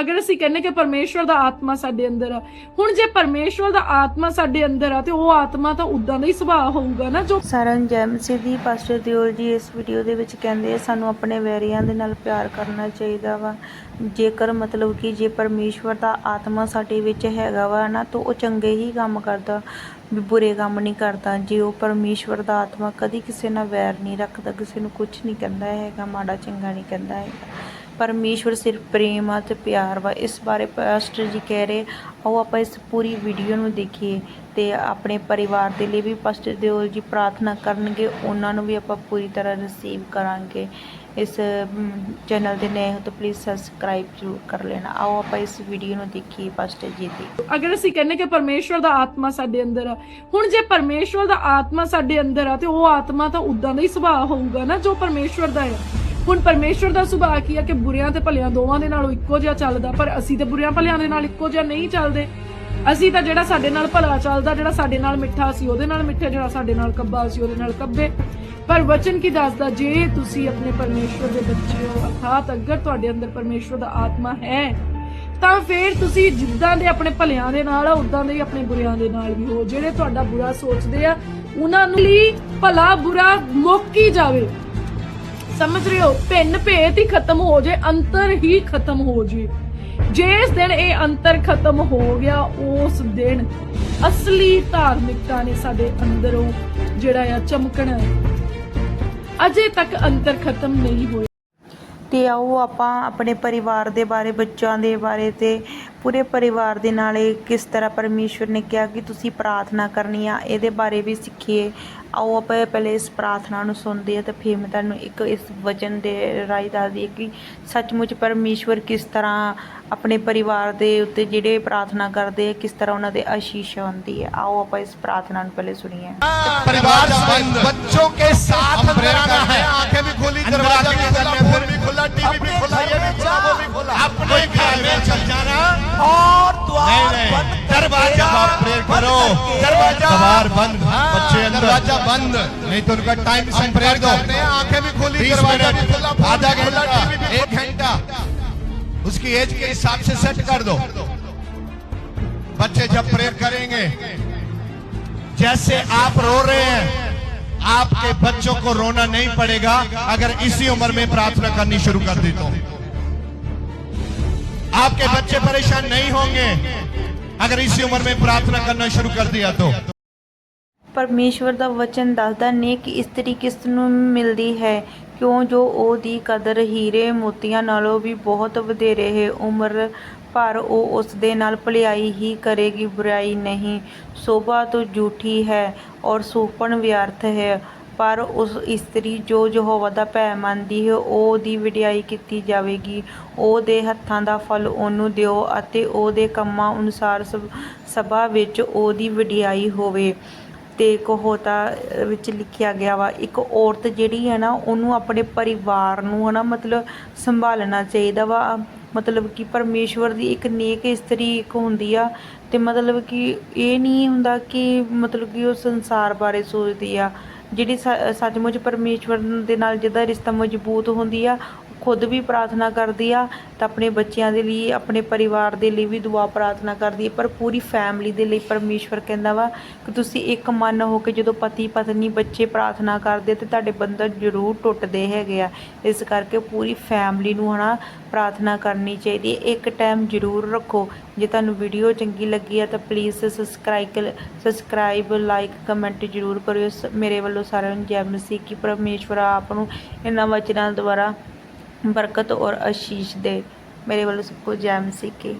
ਅਗਰ ਅਸੀਂ ਕਹਿੰਨੇ ਕਿ ਪਰਮੇਸ਼ਵਰ ਦਾ ਆਤਮਾ ਸਾਡੇ ਅੰਦਰ ਆ, ਹੁਣ ਜੇ ਪਰਮੇਸ਼ਵਰ ਦਾ ਆਤਮਾ ਸਾਡੇ ਅੰਦਰ ਆ ਤੇ ਉਹ ਆਤਮਾ ਤਾਂ ਉਦਾਂ ਦਾ ਹੀ ਸੁਭਾਅ ਹੋਊਗਾ ਨਾ ਜੋ ਸਾਰਨ ਜੈਮਸੀ ਦੀ, ਪਾਸਟਰ ਦਿਓਲ ਜੀ ਇਸ ਵੀਡੀਓ ਦੇ ਵਿੱਚ ਕਹਿੰਦੇ ਆ, ਸਾਨੂੰ ਆਪਣੇ ਵੈਰੀਆਂ ਦੇ ਨਾਲ ਪਿਆਰ ਕਰਨਾ ਚਾਹੀਦਾ ਵਾ। ਜੇਕਰ ਮਤਲਬ ਕਿ ਜੇ ਪਰਮੇਸ਼ਵਰ ਦਾ ਆਤਮਾ ਸਾਡੇ ਵਿੱਚ ਹੈਗਾ ਵਾ ਨਾ, ਤਾਂ ਉਹ ਚੰਗੇ ਹੀ ਕੰਮ ਕਰਦਾ, ਵੀ ਬੁਰੇ ਕੰਮ ਨਹੀਂ ਕਰਦਾ। ਜੇ ਉਹ ਪਰਮੇਸ਼ਵਰ ਦਾ ਆਤਮਾ ਕਦੀ ਕਿਸੇ ਨਾਲ ਵੈਰ ਨਹੀਂ ਰੱਖਦਾ, ਕਿਸੇ ਨੂੰ ਕੁਝ ਨਹੀਂ ਕਹਿੰਦਾ ਹੈਗਾ, ਮਾੜਾ ਚੰਗਾ ਨਹੀਂ ਕਹਿੰਦਾ ਹੈਗਾ। ਪਰਮੇਸ਼ਵਰ ਸਿਰਫ ਪ੍ਰੇਮ ਆ ਤੇ ਪਿਆਰ ਵਾ, ਇਸ ਬਾਰੇ ਪਾਸਟਰ ਜੀ ਕਹਿ ਰਹੇ, ਆਓ ਆਪਾਂ ਇਸ ਪੂਰੀ ਵੀਡੀਓ ਨੂੰ ਦੇਖੀਏ ਤੇ ਆਪਣੇ ਪਰਿਵਾਰ ਦੇ ਲਈ ਵੀ ਪਾਸਟਰ ਦਿਓਲ ਜੀ ਪ੍ਰਾਰਥਨਾ ਕਰਨਗੇ, ਉਹਨਾਂ ਨੂੰ ਵੀ ਆਪਾਂ ਪੂਰੀ ਤਰ੍ਹਾਂ ਰਿਸੀਵ ਕਰਾਂਗੇ। ਇਸ ਚੈਨਲ ਦੇ ਨਏ ਹੋ ਤਾਂ ਪਲੀਜ਼ ਸਬਸਕ੍ਰਾਈਬ ਜ਼ਰੂਰ ਕਰ ਲੈਣਾ। ਆਓ ਆਪਾਂ ਇਸ ਵੀਡੀਓ ਨੂੰ ਦੇਖੀਏ ਪਾਸਟਰ ਜੀ ਦੀ। ਅਗਰ ਅਸੀਂ ਕਹਿੰਨੇ ਕਿ ਪਰਮੇਸ਼ਵਰ ਦਾ ਆਤਮਾ ਸਾਡੇ ਅੰਦਰ ਆ, ਹੁਣ ਜੇ ਪਰਮੇਸ਼ਵਰ ਦਾ ਆਤਮਾ ਸਾਡੇ ਅੰਦਰ ਆ, ਤੇ ਉਹ ਆਤਮਾ ਤਾਂ ਉਦਾਂ ਦਾ ਹੀ ਸੁਭਾਅ ਹੋਊਗਾ ਨਾ ਜੋ ਪਰਮੇਸ਼ਵਰ ਦਾ ਹੈ। ਹੁਣ ਪਰਮੇਸ਼ਵਰ ਦਾ ਸੁਭਾਅ ਕੀ ਆ ਕਿ ਬੁਰਿਆਂ ਤੇ ਭਲਿਆਂ ਦੋਵਾਂ ਦੇ ਨਾਲੋਂ ਇੱਕੋ ਜਿਹਾ ਚੱਲਦਾ, ਪਰ ਅਸੀਂ ਤੇ ਬੁਰਿਆਂ ਭਲਿਆਂ ਦੇ ਨਾਲ ਇੱਕੋ ਜਿਹਾ ਨਹੀਂ ਚੱਲਦੇ। ਅਸੀਂ ਤਾਂ ਜਿਹੜਾ ਸਾਡੇ ਨਾਲ ਭਲਾ ਚੱਲਦਾ, ਜਿਹੜਾ ਸਾਡੇ ਨਾਲ ਮਿੱਠਾ ਸੀ, ਉਹਦੇ ਨਾਲ ਮਿੱਠਾ, ਜਿਹੜਾ ਸਾਡੇ ਨਾਲ ਕੱਬਾ ਸੀ, ਉਹਦੇ ਨਾਲ ਕੱਬੇ। ਪਰ ਵਚਨ ਕੀ ਦੱਸਦਾ, ਜੇ ਤੁਸੀਂ ਆਪਣੇ ਪਰਮੇਸ਼ਵਰ ਦੇ ਬੱਚੇ ਹੋ, ਅਰਥਾਤ ਅਗਰ ਤੁਹਾਡੇ ਅੰਦਰ ਪਰਮੇਸ਼ਵਰ ਦਾ ਆਤਮਾ ਹੈ, ਤਾਂ ਫਿਰ ਤੁਸੀਂ ਜਿੱਦਾਂ ਦੇ ਆਪਣੇ ਭਲਿਆਂ ਦੇ ਨਾਲ ਆ ਉਦਾਂ ਦੇ ਹੀ ਆਪਣੇ ਬੁਰਿਆਂ ਦੇ ਨਾਲ ਵੀ ਹੋ। ਜਿਹੜੇ ਤੁਹਾਡਾ ਬੁਰਾ ਸੋਚਦੇ ਆ, ਉਹਨਾਂ ਨੂੰ ਲਈ ਭਲਾ ਬੁਰਾ ਮੁੱਕੀ ਜਾਵੇ। ਸਮਝ ਰਹੇ ਹੋ? ਭਿੰਨ ਭੇਤ ਹੀ ਖਤਮ ਹੋ ਜੇ, ਅੰਤਰ ਹੀ ਖਤਮ ਹੋ ਜੇ। ਜਿਸ ਦਿਨ ਇਹ ਅੰਤਰ ਖਤਮ ਹੋ ਗਿਆ, ਉਸ ਦਿਨ ਅਸਲੀ ਧਾਰਮਿਕਤਾ ਨੇ ਸਾਡੇ ਅੰਦਰੋਂ ਜਿਹੜਾ ਆ ਚਮਕਣਾ ਅਜੇ ਤੱਕ ਅੰਤਰ ਖਤਮ ਨਹੀਂ ਹੋਇਆ। ਅਤੇ ਆਓ ਆਪਾਂ ਆਪਣੇ ਪਰਿਵਾਰ ਦੇ ਬਾਰੇ ਬੱਚਿਆਂ ਦੇ ਬਾਰੇ ਤੇ ਪੂਰੇ ਪਰਿਵਾਰ ਦੇ ਨਾਲ ਕਿਸ ਤਰ੍ਹਾਂ ਪਰਮੇਸ਼ਵਰ ਨੇ ਕਿਹਾ ਕਿ ਤੁਸੀਂ ਪ੍ਰਾਰਥਨਾ ਕਰਨੀ ਆ ਇਹਦੇ ਬਾਰੇ ਵੀ ਸਿੱਖੀਏ। ਆਓ ਆਪਾਂ ਪਹਿਲੇ ਇਸ ਪ੍ਰਾਰਥਨਾ ਨੂੰ ਸੁਣਦੇ ਆ ਤੇ ਫਿਰ ਮੈਂ ਤੁਹਾਨੂੰ ਇੱਕ ਇਸ ਵਚਨ ਦੇ ਰਾਈ ਦੱਸਦੀ ਕਿ ਸੱਚਮੁੱਚ ਪਰਮੇਸ਼ਵਰ ਕਿਸ ਤਰ੍ਹਾਂ ਆਪਣੇ ਪਰਿਵਾਰ ਦੇ ਉੱਤੇ ਜਿਹੜੇ ਪ੍ਰਾਰਥਨਾ ਕਰਦੇ ਆ ਕਿਸ ਤਰ੍ਹਾਂ ਉਹਨਾਂ ਦੇ ਆਸ਼ੀਸ਼ ਆਉਂਦੀ ਹੈ ਆਓ ਆਪਾਂ ਇਸ ਪ੍ਰਾਰਥਨਾ ਨੂੰ ਪਹਿਲੇ ਸੁਣੀਏ। ਪਰਿਵਾਰ ਸੰਬੰਧ ਬੱਚੋਂ ਕੇ ਸਾਥ ਰਹਿਣਾ ਹੈ। चल जाना और द्वार बंद दरवाज़ा प्रेयर करो। दरवाज़ा। द्वार बंद हाँ, बच्चे दरवाज़ा बंद। नहीं तो उनका टाइम सेंड प्रेयर दो करते हैं आँखें भी खोली दरवाज़ा भी खुला आधा घंटा, एक घंटा। उसकी एज के हिसाब से सेट कर दो। बच्चे जब प्रेयर करेंगे जैसे आप रो रहे हैं आपके बच्चों को रोना नहीं पड़ेगा अगर इसी उम्र में प्रार्थना करनी शुरू कर दी तो आपके बच्चे परेशान नहीं होंगे अगर इसी उम्र में प्रार्थना करना शुरू कर दिया तो ਪਰਮੇਸ਼ਵਰ ਦਾ ਵਚਨ ਦੱਸਦਾ ਨੇਕ ਇਸਤਰੀ ਕਿਸ ਨੂੰ ਮਿਲਦੀ ਹੈ ਕਿਉਂ ਜੋ ਉਹਦੀ ਕਦਰ ਹੀਰੇ ਮੋਤੀਆਂ ਨਾਲੋਂ ਵੀ ਬਹੁਤ ਵਧੇਰੇ ਹੈ ਉਮਰ ਪਰ ਉਹ ਉਸ ਦੇ ਨਾਲ ਭਲਾਈ ਹੀ ਕਰੇਗੀ ਬੁਰਾਈ ਨਹੀਂ ਸੋਭਾ ਤੋਂ ਝੂਠੀ ਹੈ ਔਰ ਸੁਪਨ ਵਿਅਰਥ ਹੈ ਪਰ ਉਸ ਇਸਤਰੀ ਜੋ ਯਹੋਵਾ ਦਾ ਭੈ ਮੰਨਦੀ ਹੈ, ਉਹਦੀ ਵਡਿਆਈ ਕੀਤੀ ਜਾਵੇਗੀ। ਉਹਦੇ ਹੱਥਾਂ ਦਾ ਫਲ ਉਹਨੂੰ ਦਿਓ ਅਤੇ ਉਹਦੇ ਕੰਮਾਂ ਅਨੁਸਾਰ ਸਭ- ਸਭਾ ਵਿੱਚ ਉਹਦੀ ਵਡਿਆਈ ਹੋਵੇ। ਤੇ ਕਹੋਤਾ ਵਿੱਚ ਲਿਖਿਆ ਗਿਆ ਵਾ, ਇੱਕ ਔਰਤ ਜਿਹੜੀ ਹੈ ਨਾ, ਉਹਨੂੰ ਆਪਣੇ ਪਰਿਵਾਰ ਨੂੰ ਹੈ ਨਾ ਮਤਲਬ ਸੰਭਾਲਣਾ ਚਾਹੀਦਾ ਵਾ। ਮਤਲਬ ਕਿ ਪਰਮੇਸ਼ਵਰ ਦੀ ਇੱਕ ਨੇਕ ਇਸਤਰੀ ਇੱਕ ਹੁੰਦੀ ਆ, ਤੇ ਮਤਲਬ ਕਿ ਇਹ ਨਹੀਂ ਹੁੰਦਾ ਕਿ ਮਤਲਬ ਕਿ ਉਹ ਸੰਸਾਰ ਬਾਰੇ ਸੋਚਦੀ ਆ। ਜਿਹੜੀ ਸ- ਸੱਚਮੁੱਚ ਪਰਮੇਸ਼ਵਰ ਦੇ ਨਾਲ ਜਿਹਦਾ ਰਿਸ਼ਤਾ ਮਜ਼ਬੂਤ ਹੁੰਦੀ ਆ ਖੁਦ ਵੀ ਪ੍ਰਾਰਥਨਾ ਕਰਦੀ ਆ ਤਾਂ ਆਪਣੇ ਬੱਚਿਆਂ ਦੇ ਲਈ, ਆਪਣੇ ਪਰਿਵਾਰ ਦੇ ਲਈ ਵੀ ਦੁਆ ਪ੍ਰਾਰਥਨਾ ਕਰਦੀ ਹੈ ਪਰ ਪੂਰੀ ਫੈਮਿਲੀ ਦੇ ਲਈ ਪਰਮੇਸ਼ਵਰ ਕਹਿੰਦਾ ਵਾ ਕਿ ਤੁਸੀਂ ਇੱਕ ਮਨ ਹੋ ਕੇ ਜਦੋਂ ਪਤੀ ਪਤਨੀ ਬੱਚੇ ਪ੍ਰਾਰਥਨਾ ਕਰਦੇ ਤੇ ਤੁਹਾਡੇ ਬੰਧਨ ਜ਼ਰੂਰ ਟੁੱਟਦੇ ਹੈਗੇ ਆ। ਇਸ ਕਰਕੇ ਪੂਰੀ ਫੈਮਿਲੀ ਨੂੰ ਹਨਾ ਪ੍ਰਾਰਥਨਾ ਕਰਨੀ ਚਾਹੀਦੀ ਹੈ ਇੱਕ ਟਾਈਮ ਜ਼ਰੂਰ ਰੱਖੋ। ਜੇ ਤੁਹਾਨੂੰ ਵੀਡੀਓ ਚੰਗੀ ਲੱਗੀ ਆ ਤਾਂ please subscribe subscribe like comment ਜ਼ਰੂਰ ਕਰਿਓ। ਸ- ਮੇਰੇ ਵੱਲੋਂ ਸਾਰਿਆਂ ਨੂੰ ਜੈ ਮਸੀਹ ਕੀ ਪਰਮੇਸ਼ਵਰ ਆਪ ਨੂੰ ਇਹਨਾਂ ਵਚਨਾਂ ਦੁਆਰਾ ਬਰਕਤ ਔਰ ਆਸ਼ੀਸ਼ ਦੇ ਮੇਰੇ ਵੱਲੋਂ ਸਭ ਕੋ ਜੈ ਮਸੀਹ ਕੀ